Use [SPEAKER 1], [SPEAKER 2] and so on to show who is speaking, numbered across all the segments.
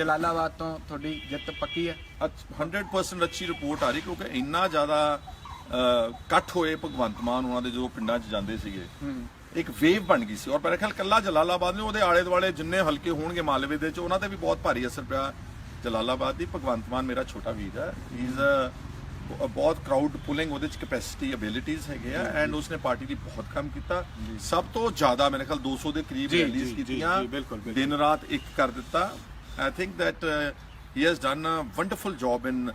[SPEAKER 1] ਜਲਾਲਾਬਾਦ ਤੋਂ ਤੁਹਾਡੀ ਜਿੱਤ ਪੱਕੀ ਹੈ।
[SPEAKER 2] ਅੱਛ- 100% ਅੱਛੀ ਰਿਪੋਰਟ ਆ ਰਹੀ ਕਿਉਂਕਿ ਇੰਨਾ ਜ਼ਿਆਦਾ ਅਹ, ਇਕੱਠ ਹੋਏ ਭਗਵੰਤ ਮਾਨ ਉਹਨਾਂ ਦੇ ਜੋ ਪਿੰਡਾਂ 'ਚ ਜਾਂਦੇ ਸੀਗੇ। ਇੱਕ ਵੇਵ ਬਣ ਗਈ ਸੀ। ਔਰ ਮੇਰੇ ਖਿਆਲ ਕੱਲਾ ਜਲਾਲਾਬਾਦ ਨੇ ਉਹਦੇ ਆਲੇ ਦੁਆਲੇ ਜਿੰਨੇ ਹਲਕੇ ਹੋਣਗੇ ਮਾਲਵੇ ਦੇ 'ਚ ਉਹਨਾਂ ਤੇ ਵੀ ਬਹੁਤ ਭਾਰੀ ਅਸਰ ਪਿਆ ਜਲਾਲਾਬਾਦ ਦੀ। ਭਗਵੰਤ ਮਾਨ ਮੇਰਾ ਛੋਟਾ ਵੀਰ ਹੈ। ਹੀ ਇਜ਼ ਅ ਬਹੁਤ ਕਰਾਊਡ ਪੁਲਿੰਗ ਉਹਦੇ ਚ ਕੈਪੈਸਿਟੀ ਅਬਿਲਿਟੀਜ਼ ਹੈਗੇ ਆ ਐਂਡ ਉਸਨੇ ਪਾਰਟੀ ਲਈ ਬਹੁਤ ਕੰਮ ਕੀਤਾ। ਸਭ ਤੋਂ ਜ਼ਿਆਦਾ ਮੇਰੇ ਖਿਆਲ 200 ਦੇ ਕਰੀਬ
[SPEAKER 1] ਜੀ, ਜੀ,
[SPEAKER 2] ਰੈਲੀਜ਼
[SPEAKER 1] ਜੀ,
[SPEAKER 2] ਕੀਤੀਆਂ।
[SPEAKER 1] ਜੀ, ਬਿਲਕੁਲ, ਬਿਲਕੁਲ।
[SPEAKER 2] ਦਿਨ ਰਾਤ ਇੱਕ ਕਰ ਦਿੱਤਾ। I think that he has done a wonderful job in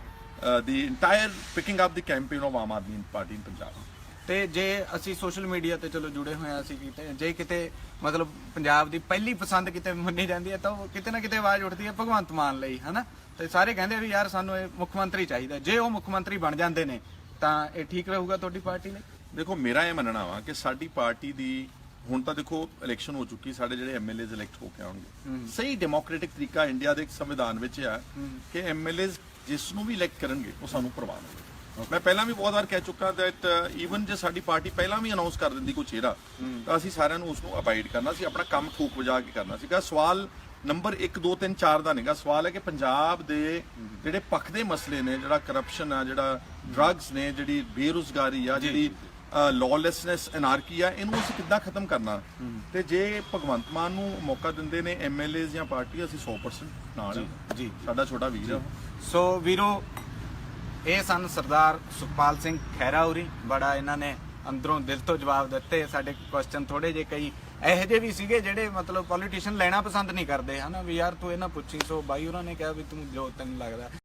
[SPEAKER 2] the entire picking up the campaign of Aam Aadmi Party in Punjab
[SPEAKER 1] ਤੇ ਜੇ ਅਸੀਂ ਸੋਸ਼ਲ ਮੀਡੀਆ ਤੇ ਚਲੋ ਜੁੜੇ ਹੋਏ ਆ ਅਸੀਂ ਕਿਤੇ ਜੇ ਕਿਤੇ ਮਤਲਬ ਪੰਜਾਬ ਦੀ ਪਹਿਲੀ ਪਸੰਦ ਕਿਤੇ ਮੰਨੀ ਜਾਂਦੀ ਹੈ ਤਾਂ ਉਹ ਕਿਤੇ ਨਾ ਕਿਤੇ ਆਵਾਜ਼ ਉੱਠਦੀ ਹੈ ਭਗਵੰਤ ਮਾਨ ਲਈ ਹਨਾ? ਤੇ ਸਾਰੇ ਕਹਿੰਦੇ ਵੀ ਯਾਰ ਸਾਨੂੰ ਇਹ ਮੁੱਖ ਮੰਤਰੀ ਚਾਹੀਦਾ। ਜੇ ਉਹ ਮੁੱਖ ਮੰਤਰੀ ਬਣ ਜਾਂਦੇ ਨੇ ਤਾਂ ਇਹ ਠੀਕ ਰਹੂਗਾ ਤੁਹਾਡੀ ਪਾਰਟੀ ਲਈ?
[SPEAKER 2] ਦੇਖੋ ਮੇਰਾ ਇਹ ਮੰਨਣਾ ਵਾ ਕਿ ਸਾਡੀ ਪਾਰਟੀ ਦੀ ਹੁਣ ਤਾਂ ਦੇਖੋ ਇਲੈਕਸ਼ਨ ਹੋ ਚੁੱਕੀ ਸਾਡੇ ਜਿਹੜੇ ਐਮਐਲਏਜ਼ ਇਲੈਕਟ ਹੋ ਕੇ ਆਉਣਗੇ। ਸਹੀ ਡੈਮੋਕ੍ਰੈਟਿਕ ਤਰੀਕਾ ਇੰਡੀਆ ਦੇ ਸੰਵਿਧਾਨ ਵਿੱਚ ਆ ਕਿ ਐਮਐਲਏਜ਼ ਜਿਸ ਨੂੰ ਵੀ ਇਲੈਕਟ ਕਰਨਗੇ ਉਹ ਸਾਨੂੰ ਪ੍ਰਵਾਨ ਹੋਵੇ ਮੈਂ ਪਹਿਲਾਂ ਵੀ ਬਹੁਤ ਵਾਰ ਕਹਿ ਚੁੱਕਾ ਦੈਟ ਈਵਨ ਜੇ ਸਾਡੀ ਪਾਰਟੀ ਪਹਿਲਾਂ ਵੀ ਅਨਾਉਂਸ ਕਰ ਦਿੰਦੀ ਕੋਈ ਚਿਹਰਾ ਤਾਂ ਅਸੀਂ ਸਾਰਿਆਂ ਨੂੰ ਉਸ ਨੂੰ ਅਬਾਈਡ ਕਰਨਾ ਸੀ ਆਪਣਾ ਕੰਮ ਠੋਕ ਵਜਾ ਕੇ ਕਰਨਾ ਸੀਗਾ। ਸਵਾਲ ਨੰਬਰ 1 2 3 4 ਦਾ ਨਹੀਂਗਾ। ਸਵਾਲ ਹੈ ਕਿ ਪੰਜਾਬ ਦੇ ਜਿਹੜੇ ਪੱਖ ਦੇ ਮਸਲੇ ਨੇ ਜਿਹੜਾ ਕਰਪਸ਼ਨ ਆ ਜਿਹੜਾ ਡਰੱਗਸ ਨੇ ਜਿਹੜੀ ਬੇਰੁਜ਼ਗਾਰੀ ਆ ਜਿਹੜੀ ਲੌਲੈਸਨੈਸ ਐਨਾਰਕੀ ਆ ਇਹਨੂੰ ਅਸੀਂ ਕਿੱਦਾਂ ਖਤਮ ਕਰਨਾ? ਤੇ ਜੇ ਭਗਵੰਤ ਮਾਨ ਨੂੰ ਮੌਕਾ ਦਿੰਦੇ ਨੇ ਐਮਐਲਏਜ਼ ਜਾਂ ਪਾਰਟੀ ਅਸੀਂ 100% ਨਾਲ।
[SPEAKER 1] ਜੀ
[SPEAKER 2] ਸਾਡਾ ਛੋਟਾ ਵੀਰ ਆ
[SPEAKER 1] ਸੋ ਵੀਰੋ ਇਹ ਸਨ ਸਰਦਾਰ ਸੁਖਪਾਲ ਸਿੰਘ ਖਹਿਰਾ ਹੋਰੀ। ਬੜਾ ਇਹਨਾਂ ਨੇ ਅੰਦਰੋਂ ਦਿਲ ਤੋਂ ਜਵਾਬ ਦਿੱਤੇ। ਸਾਡੇ ਕੁਐਸਚਨ ਥੋੜੇ ਜੇ ਕਈ ਇਹੋ ਜਿਹੇ ਵੀ ਸੀਗੇ ਜਿਹੜੇ ਮਤਲਬ ਪੋਲੀਟੀਸ਼ੀਅਨ ਲੈਣਾ ਪਸੰਦ ਨਹੀਂ ਕਰਦੇ। ਹਨਾ ਵੀ ਯਾਰ ਤੂੰ ਇਹਨਾਂ ਪੁੱਛੀ ਸੋ ਬਾਈ ਉਹਨਾਂ ਨੇ ਕਿਹਾ ਵੀ ਤੂੰ ਜੋ ਤੈਨੂੰ ਲੱਗਦਾ।